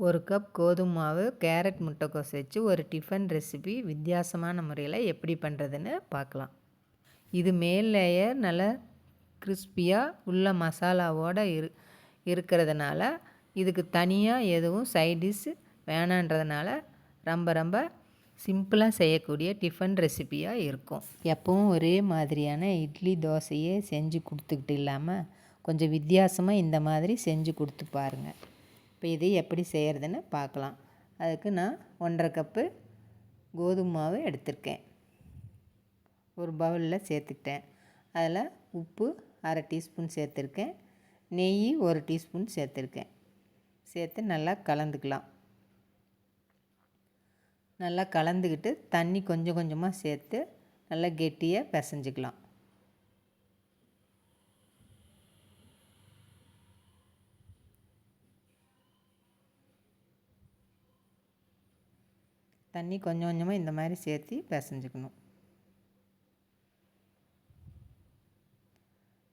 ஒரு கப் கோதுமை மாவு கேரட் முட்டைக்கோஸ் வச்சு ஒரு டிஃபன் ரெசிபி வித்தியாசமான முறையில் எப்படி பண்ணுறதுன்னு பார்க்கலாம் இது மேல் லேயர் நல்லா கிறிஸ்பியாக உள்ள மசாலாவோடு இரு இருக்கிறதுனால இதுக்கு தனியாக எதுவும் சைட் டிஷ் வேணான்றதுனால ரொம்ப ரொம்ப சிம்பிளாக செய்யக்கூடிய டிஃபன் ரெசிபியாக இருக்கும். எப்பவும் ஒரே மாதிரியான இட்லி தோசையே செஞ்சு கொடுத்துக்கிட்டு இல்லாமல் கொஞ்சம் வித்தியாசமாக இந்த மாதிரி செஞ்சு கொடுத்து பாருங்கள் இப்போ இது எப்படி செய்கிறதுன்னு பார்க்கலாம். அதுக்கு நான் ஒன்றரை கப்பு கோதுமை மாவு எடுத்திருக்கேன். ஒரு பவுலில் சேர்த்துக்கிட்டேன் அதில் உப்பு அரை டீஸ்பூன் சேர்த்துருக்கேன். நெய் ஒரு டீஸ்பூன் சேர்த்துருக்கேன். சேர்த்து நல்லா கலந்துக்கலாம். நல்லா கலந்துக்கிட்டு தண்ணி கொஞ்சம் கொஞ்சமாக சேர்த்து நல்லா கெட்டியாக பிசைஞ்சிக்கலாம். தண்ணி கொஞ்சம் கொஞ்சமாக இந்த மாதிரி சேர்த்து பிசைஞ்சுக்கணும்.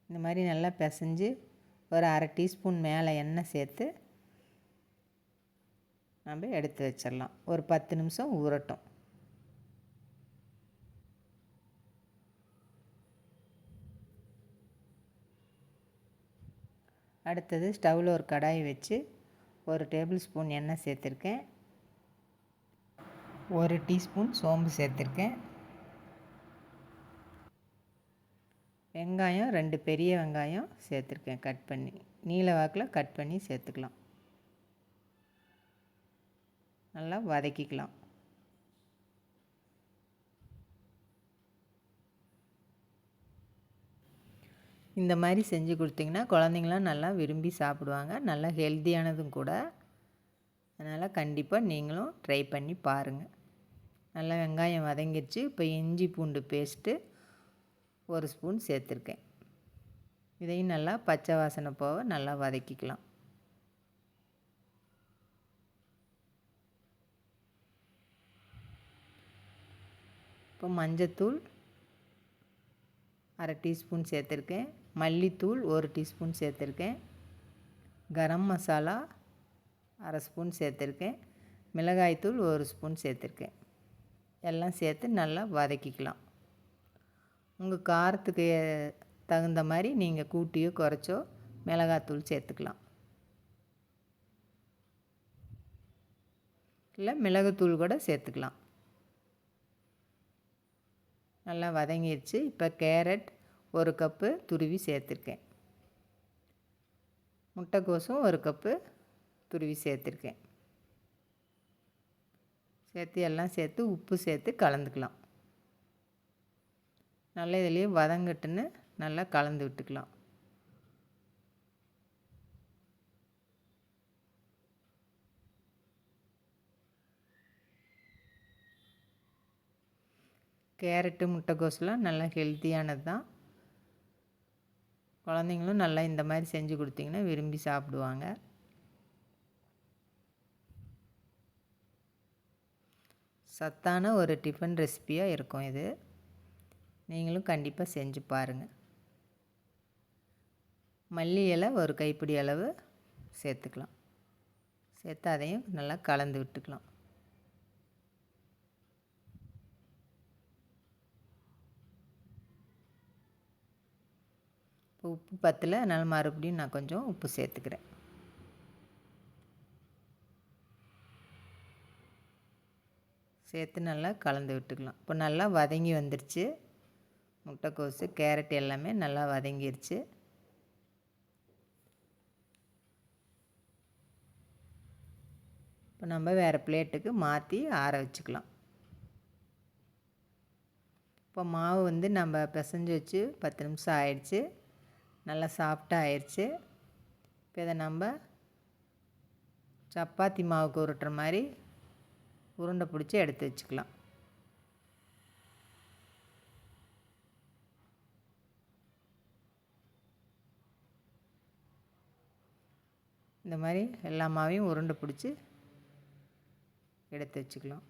இந்த மாதிரி நல்லா பிசைஞ்சு ஒரு அரை டீஸ்பூன் மேலே எண்ணெய் சேர்த்து நம்ம எடுத்து வச்சிடலாம். ஒரு பத்து நிமிஷம் ஊறட்டும். அடுத்தது ஸ்டவ்வில் ஒரு கடாய் வச்சு ஒரு டேபிள் ஸ்பூன் எண்ணெய் சேர்த்துருக்கேன். ஒரு டீஸ்பூன் சோம்பு சேர்த்துருக்கேன். வெங்காயம் ரெண்டு பெரிய வெங்காயம் சேர்த்துருக்கேன் கட் பண்ணி. நீல வாக்கில் கட் பண்ணி சேர்த்துக்கலாம். நல்லா வதக்கிக்கலாம். இந்த மாதிரி செஞ்சு கொடுத்திங்கன்னா குழந்தைங்களாம் நல்லா விரும்பி சாப்பிடுவாங்க. நல்லா ஹெல்த்தியானதும் கூட. அதனால் கண்டிப்பாக நீங்களும் ட்ரை பண்ணி பாருங்கள் நல்லா வெங்காயம் வதங்கிடுச்சு இப்போ இஞ்சி பூண்டு பேஸ்ட்டு ஒரு ஸ்பூன் சேர்த்துருக்கேன். இதையும் நல்லா பச்சை வாசனை போக நல்லா வதக்கிக்கலாம். இப்போ மஞ்சத்தூள் அரை டீஸ்பூன் சேர்த்துருக்கேன். மல்லித்தூள் ஒரு டீஸ்பூன் சேர்த்துருக்கேன். கரம் மசாலா அரை ஸ்பூன் சேர்த்துருக்கேன். மிளகாய்த்தூள் ஒரு ஸ்பூன் சேர்த்துருக்கேன். எல்லாம் சேர்த்து நல்லா வதக்கிக்கலாம். உங்கள் காரத்துக்கு தகுந்த மாதிரி நீங்கள் கூட்டியோ குறைச்சோ மிளகாத்தூள் சேர்த்துக்கலாம். இல்லை மிளகுத்தூள் கூட சேர்த்துக்கலாம். நல்லா வதங்கிடுச்சு இப்போ கேரட் ஒரு கப்பு துருவி சேர்த்துருக்கேன். முட்டைக்கோசும் ஒரு கப்பு துருவி சேர்த்துருக்கேன். சேர்த்து எல்லாம் சேர்த்து உப்பு சேர்த்து கலந்துக்கலாம். நல்லா இதுலேயே வதங்கட்டுன்னு நல்லா கலந்து விட்டுக்கலாம். கேரட்டு முட்டைக்கோஸ்லாம் நல்லா ஹெல்த்தியானது தான். குழந்தைங்களும் நல்லா இந்த மாதிரி செஞ்சு கொடுத்தீங்கன்னா விரும்பி சாப்பிடுவாங்க. சத்தான ஒரு டிஃபன் ரெசிப்பியாக இருக்கும் இது. நீங்களும் கண்டிப்பாக செஞ்சு பாருங்கள் மல்லி இலை ஒரு கைப்பிடி அளவு சேர்த்துக்கலாம். சேர்த்து அதையும் நல்லா கலந்து விட்டுக்கலாம். இப்போ உப்பு பத்தில் அதனால் மறுபடியும் நான் கொஞ்சம் உப்பு சேர்த்துக்கிறேன். சேர்த்து நல்லா கலந்து விட்டுக்கலாம். இப்போ நல்லா வதங்கி வந்துருச்சு. முட்டைக்கோஸு கேரட் எல்லாமே நல்லா வதங்கிருச்சு. இப்போ நம்ம வேறு பிளேட்டுக்கு மாற்றி ஆற வச்சுக்கலாம். இப்போ மாவு வந்து நம்ம பிசைஞ்சு வச்சு பத்து நிமிஷம் ஆயிடுச்சு. நல்லா சாஃப்டாக ஆயிடுச்சு. இப்போ இதை நம்ம சப்பாத்தி மாவுக்கு உருட்டுற மாதிரி உருண்டை பிடிச்சி எடுத்து வச்சுக்கலாம். இந்த மாதிரி எல்லா மாவையும் உருண்டை பிடிச்சி எடுத்து வச்சுக்கலாம்.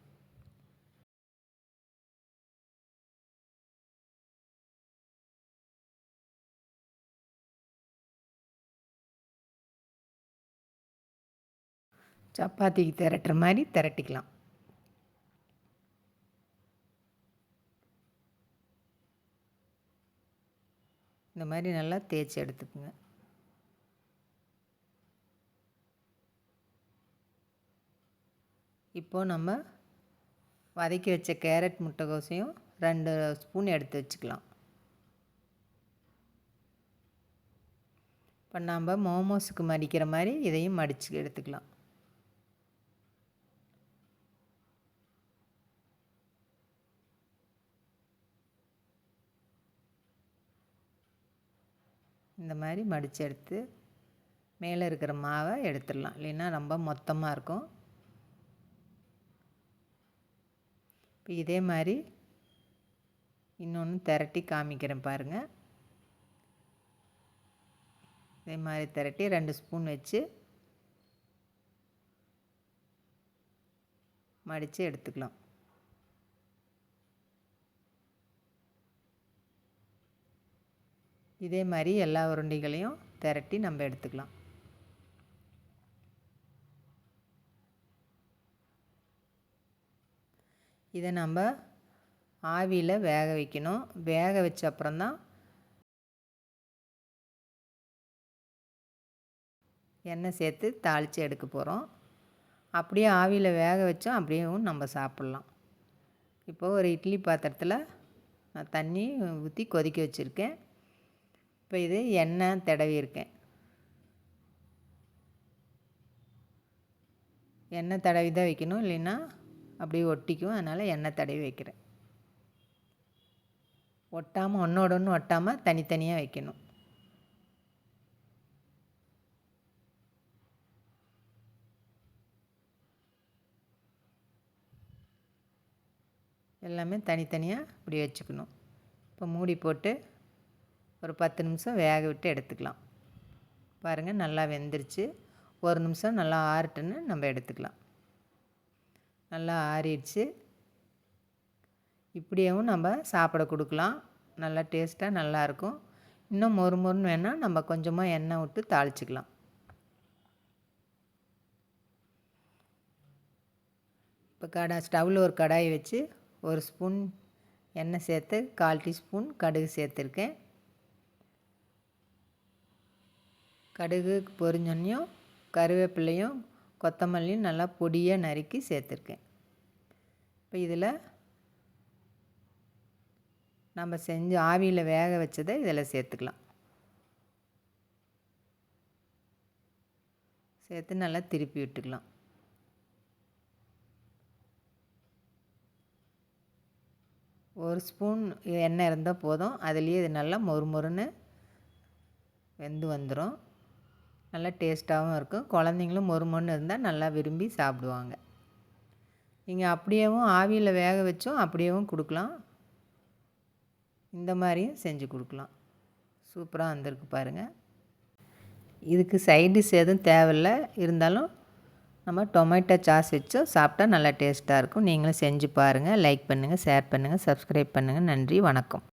சப்பாத்திக்கு திரட்டுற மாதிரி திரட்டிக்கலாம். இந்த மாதிரி நல்லா தேய்ச்சி எடுத்துக்குங்க. இப்போது நம்ம வதக்கி வச்ச கேரட் முட்டைகோசையும் ரெண்டு ஸ்பூன் எடுத்து வச்சுக்கலாம். இப்போ நம்ம மோமோஸுக்கு மடிக்கிற மாதிரி இதையும் மடித்து எடுத்துக்கலாம். இந்த மாதிரி மடித்து எடுத்து மேலே இருக்கிற மாவை எடுத்துடலாம். இல்லைன்னா ரொம்ப மொத்தமாக இருக்கும். இப்போ இதே மாதிரி இன்னொன்று திரட்டி காமிக்கிறேன் பாருங்கள் இதே மாதிரி திரட்டி ரெண்டு ஸ்பூன் வச்சு மடித்து எடுத்துக்கலாம். இதே மாதிரி எல்லா உருண்டைகளையும் திரட்டி நம்ம எடுத்துக்கலாம். இதை நம்ம ஆவியில் வேக வைக்கணும். வேக வச்ச அப்புறம்தான் எண்ணெய் சேர்த்து தாளித்து எடுக்க போகிறோம் அப்படியே ஆவியில் வேக வச்சோம். அப்படியேவும் நம்ம சாப்பிட்லாம். இப்போது ஒரு இட்லி பாத்திரத்தில் நான் தண்ணி ஊற்றி கொதிக்க வச்சுருக்கேன். இப்போ இது எண்ணெய் தடவி இருக்கேன். எண்ணெய் தடவி தான் வைக்கணும். இல்லைன்னா அப்படியே ஒட்டிக்கும் அதனால் எண்ணெய் தடவி வைக்கிறேன். ஒட்டாமல் ஒன்றோட ஒன்று ஒட்டாமல் தனித்தனியாக வைக்கணும். எல்லாமே தனித்தனியாக இப்படி வச்சுக்கணும். இப்போ மூடி போட்டு ஒரு பத்து நிமிஷம் வேக விட்டு எடுத்துக்கலாம். பாருங்கள் நல்லா வெந்துருச்சு. ஒரு நிமிஷம் நல்லா ஆறட்டுன்னு நம்ம எடுத்துக்கலாம். நல்லா ஆறிடுச்சு. இப்படியேவும் நம்ம சாப்பிட கொடுக்கலாம். நல்லா டேஸ்ட்டாக நல்லாயிருக்கும் இன்னும் மொறு மொறுன்னு வேணால் நம்ம கொஞ்சமாக எண்ணெய் விட்டு தாளிச்சிக்கலாம். இப்போ கடை ஸ்டவ்வில் ஒரு கடாயை வச்சு ஒரு ஸ்பூன் எண்ணெய் சேர்த்து கால் டீஸ்பூன் கடுகு சேர்த்துருக்கேன். கடுகு பொரிஞ்சோன்னையும் கருவேப்பிலையும் கொத்தமல்லியும் நல்லா பொடியாக நறுக்கி சேர்த்துருக்கேன். இப்போ இதில் நம்ம செஞ்சு ஆவியில் வேக வச்சதை இதில் சேர்த்துக்கலாம். சேர்த்து நல்லா திருப்பி விட்டுக்கலாம். ஒரு ஸ்பூன் எண்ணெய் இருந்தால் போதும். அதுலேயே இது நல்லா மொறு மொறுன்னு வெந்து வந்துடும் நல்லா டேஸ்ட்டாகவும் இருக்கும். குழந்தைங்களும் மொறு மண் இருந்தால் நல்லா விரும்பி சாப்பிடுவாங்க. நீங்கள் அப்படியேவும் ஆவியில் வேக வச்சும் அப்படியேவும் கொடுக்கலாம். இந்த மாதிரியும் செஞ்சு கொடுக்கலாம். சூப்பராக வந்திருக்கு பாருங்கள் இதுக்கு சைடிஷ் எதுவும் தேவையில்லை. இருந்தாலும் நம்ம டொமேட்டோ சாஸ் வச்சும் சாப்பிட்டா நல்லா டேஸ்ட்டாக இருக்கும். நீங்களும் செஞ்சு பாருங்கள் லைக் பண்ணுங்கள் ஷேர் பண்ணுங்கள் சப்ஸ்கிரைப் பண்ணுங்கள் நன்றி வணக்கம்.